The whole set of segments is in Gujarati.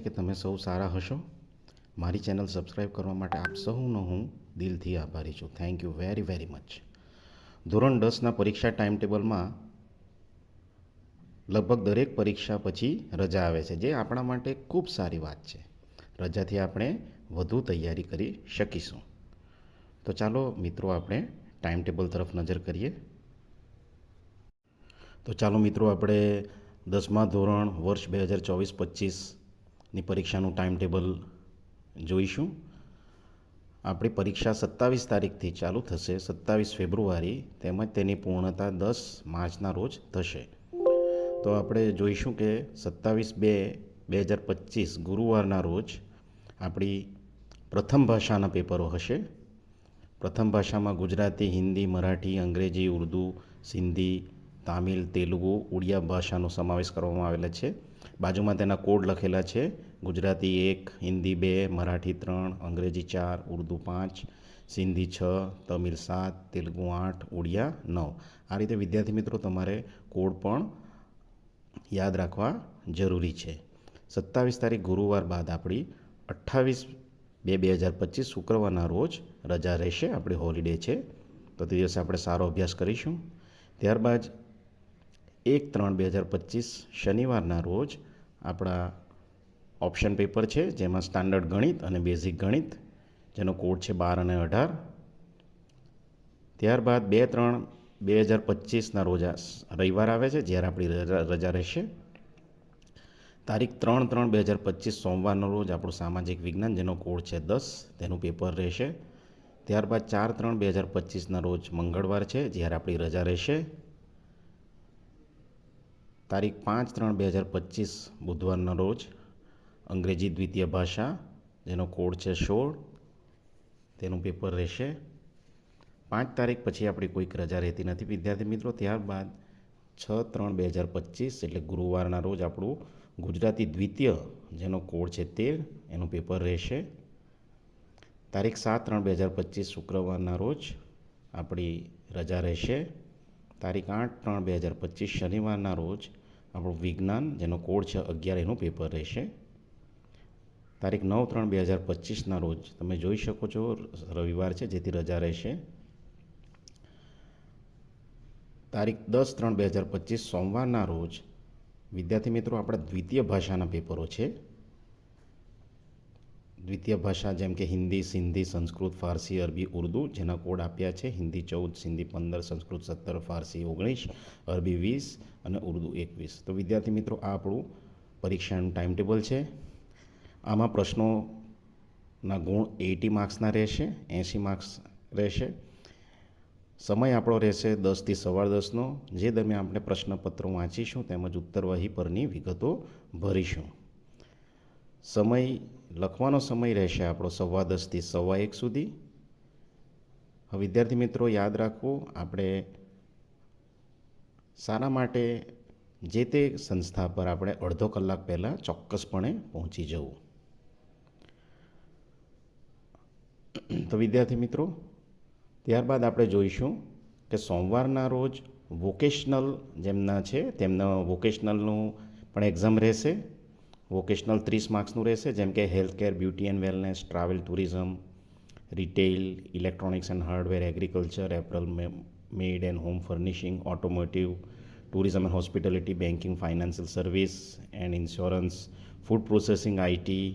કે તમે સૌ સારા હશો. મારી ચેનલ સબસ્ક્રાઈબ કરવા માટે આપ સૌનો હું દિલથી આભારી છું. Thank you very very much ધોરણ દસના પરીક્ષા ટાઈમ ટેબલમાં લગભગ દરેક પરીક્ષા પછી રજા આવે છે, જે આપણા માટે ખૂબ સારી વાત છે. રજાથી આપણે વધુ તૈયારી કરી શકીશું. તો ચાલો મિત્રો, આપણે ટાઈમ ટેબલ તરફ નજર કરીએ. તો ચાલો મિત્રો, આપણે દસમા ધોરણ વર્ષ બે હજાર ચોવીસ પચીસની પરીક્ષાનું ટાઈમ ટેબલ જોઈશું. આપણી પરીક્ષા સત્તાવીસ તારીખથી ચાલુ થશે. સત્તાવીસ ફેબ્રુઆરી તેમજ તેની પૂર્ણતા દસ માર્ચના રોજ થશે. તો આપણે જોઈશું કે સત્તાવીસ બે બે હજાર પચીસ ગુરુવારના રોજ આપણી પ્રથમ ભાષાના પેપરો હશે. પ્રથમ ભાષામાં ગુજરાતી, હિન્દી, મરાઠી, અંગ્રેજી, ઉર્દુ, સિંધી, તામિલ, તેલુગુ, ઉડિયા ભાષાનો સમાવેશ કરવામાં આવેલો છે. બાજુમાં તેના કોડ લખેલા છે. ગુજરાતી એક, હિન્દી બે, મરાઠી ત્રણ, અંગ્રેજી ચાર, ઉર્દુ પાંચ, સિંધી છ, તમિલ સાત, તેલુગુ આઠ ઉડિયા નવ. આ રીતે વિદ્યાર્થી મિત્રો તમારે કોડ પણ યાદ રાખવા જરૂરી છે. સત્તાવીસ તારીખ ગુરુવાર બાદ આપણી અઠ્ઠાવીસ બે બે હજાર પચીસ શુક્રવારના રોજ રજા રહેશે. આપણી હોલિડે છે. તો તે દિવસે આપણે સારો અભ્યાસ કરીશું. ત્યારબાદ એક ત્રણ બે હજાર પચીસ શનિવારના રોજ આપણા ઓપ્શન પેપર છે, જેમાં સ્ટાન્ડર્ડ ગણિત અને બેઝિક ગણિત, જેનો કોડ છે બાર અને અઢાર. ત્યારબાદ બે ત્રણ બે હજાર પચીસના રોજ રવિવાર આવે છે, જ્યારે આપણી રજા રહેશે. તારીખ ત્રણ ત્રણ બે હજાર પચીસ સોમવારનો રોજ આપણું સામાજિક વિજ્ઞાન, જેનો કોડ છે દસ, તેનું પેપર રહેશે. ત્યારબાદ ચાર ત્રણ બે હજાર પચીસના રોજ મંગળવાર છે, જ્યારે આપણી રજા રહેશે. તારીખ પાંચ ત્રણ બે હજાર પચીસ બુધવારના રોજ અંગ્રેજી દ્વિતીય ભાષા, જેનો કોડ છે સોળ, તેનું પેપર રહેશે. પાંચ તારીખ પછી આપણી કોઈક રજા રહેતી નથી. વિદ્યાર્થી મિત્રો, ત્યારબાદ છ ત્રણ બે હજાર પચીસ, એટલે ગુરુવારના રોજ આપણું ગુજરાતી દ્વિતીય, જેનો કોડ છે તેર, એનું પેપર રહેશે. તારીખ સાત ત્રણ બે હજાર પચીસ, શુક્રવારના રોજ આપણી રજા રહેશે. તારીખ આઠ ત્રણ બે હજાર પચીસ, શનિવારના રોજ આપણું વિજ્ઞાન, જેનો કોડ છે અગિયાર, એનું પેપર રહેશે. તારીખ નવ ત્રણ બે હજાર પચીસના રોજ તમે જોઈ શકો છો, રવિવાર છે, જેથી રજા રહેશે. તારીખ દસ ત્રણ બે હજાર પચીસ સોમવારના રોજ વિદ્યાર્થી મિત્રો, આપણા દ્વિતીય ભાષાના પેપરો છે. દ્વિતીય ભાષા જેમ કે હિન્દી, સિંધી, સંસ્કૃત, ફારસી, અરબી, ઉર્દુ જેના કોડ આપ્યા છે. હિન્દી ચૌદ, સિંધી પંદર, સંસ્કૃત સત્તર, ફારસી ઓગણીસ, અરબી વીસ અને ઉર્દુ એકવીસ. તો વિદ્યાર્થી મિત્રો, આ આપણું પરીક્ષાનું ટાઈમ ટેબલ છે. આમાં પ્રશ્નોના ગુણ એટી માર્ક્સના રહેશે, એંસી માર્ક્સ રહેશે. સમય આપણો રહેશે દસથી સવાર દસનો. જે દરમિયાન આપણે પ્રશ્નપત્રો વાંચીશું તેમજ ઉત્તરવહી પરની વિગતો ભરીશું. સમય લખવાનો સમય રહેશે આપણો સવા દસથી સવા એક સુધી. હવે વિદ્યાર્થી મિત્રો, યાદ રાખવું આપણે સારા માટે જે તે સંસ્થા પર આપણે અડધો કલાક પહેલાં ચોક્કસપણે પહોંચી જવું. તો વિદ્યાર્થી મિત્રો, ત્યારબાદ આપણે જોઈશું કે સોમવારના રોજ વોકેશનલ જેમના છે, તેમના વોકેશનલનું પણ એક્ઝામ રહેશે. વોકેશનલ ત્રીસ માર્ક્સનું રહેશે, જેમ કે health care beauty and wellness travel tourism retail electronics and hardware agriculture apparel made and home furnishing automotive tourism and hospitality banking financial service and insurance food processing IT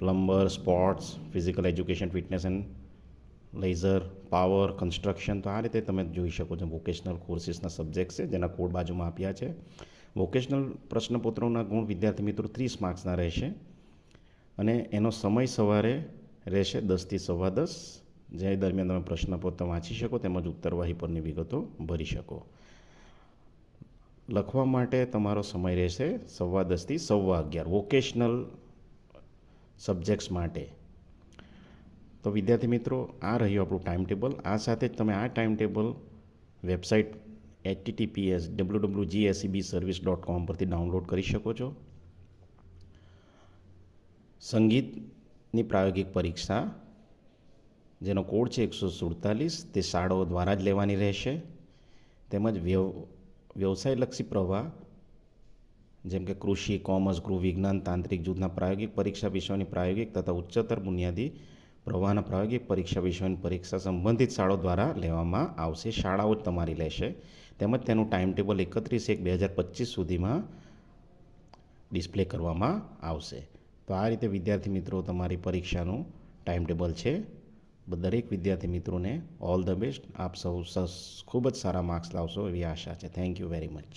plumber sports physical education fitness and leisure power construction તો આ રીતે તમે જોઈ શકો છો વોકેશનલ કોર્સિસના સબ્જેક્ટ છે, જેના કોડ બાજુમાં આપ્યા છે. વોકેશનલ પ્રશ્નપત્રોના ગુણ વિદ્યાર્થી મિત્રો ત્રીસ માર્ક્સના રહેશે. અને એનો સમય સવારે રહેશે દસથી સવા દસ. જે દરમિયાન તમે પ્રશ્નપત્ર વાંચી શકો તેમજ ઉત્તરવાહી પરની વિગતો ભરી શકો. લખવા માટે તમારો સમય રહેશે સવા દસથી સવા અગિયાર વોકેશનલ સબ્જેક્ટ્સ માટે. તો વિદ્યાર્થી મિત્રો આ રહ્યું આપણું ટાઈમ ટેબલ આ સાથે જ તમે આ time table website HTTPS W W GSCB service dot com પરથી ડાઉનલોડ કરી શકો છો. સંગીતની પ્રાયોગિક પરીક્ષા, જેનો કોડ છે એકસો સુડતાલીસ, તે શાળાઓ દ્વારા જ લેવાની રહેશે. તેમજ વ્યવ, વ્યવસાયલક્ષી પ્રવાહ, જેમ કે કૃષિ, કોમર્સ, ગૃહ વિજ્ઞાન, તાંત્રિક જૂથના પ્રાયોગિક પરીક્ષા વિષયોની પ્રાયોગિક તથા ઉચ્ચતર બુનિયાદી પ્રવાહના પ્રાયોગિક પરીક્ષા વિષયોની પરીક્ષા સંબંધિત શાળાઓ દ્વારા લેવામાં આવશે. શાળાઓ જ તમારી લેશે. તેમજ તેનું ટાઈમ ટેબલ એકત્રીસ એક બે હજાર પચીસ સુધીમાં ડિસ્પ્લે કરવામાં આવશે. તો આ રીતે વિદ્યાર્થી મિત્રો તમારી પરીક્ષાનું ટાઈમ ટેબલ છે દરેક વિદ્યાર્થી મિત્રોને ઓલ ધ બેસ્ટ આપ સૌ ખૂબ જ સારા માર્ક્સ લાવશો એવી આશા છે. Thank you very much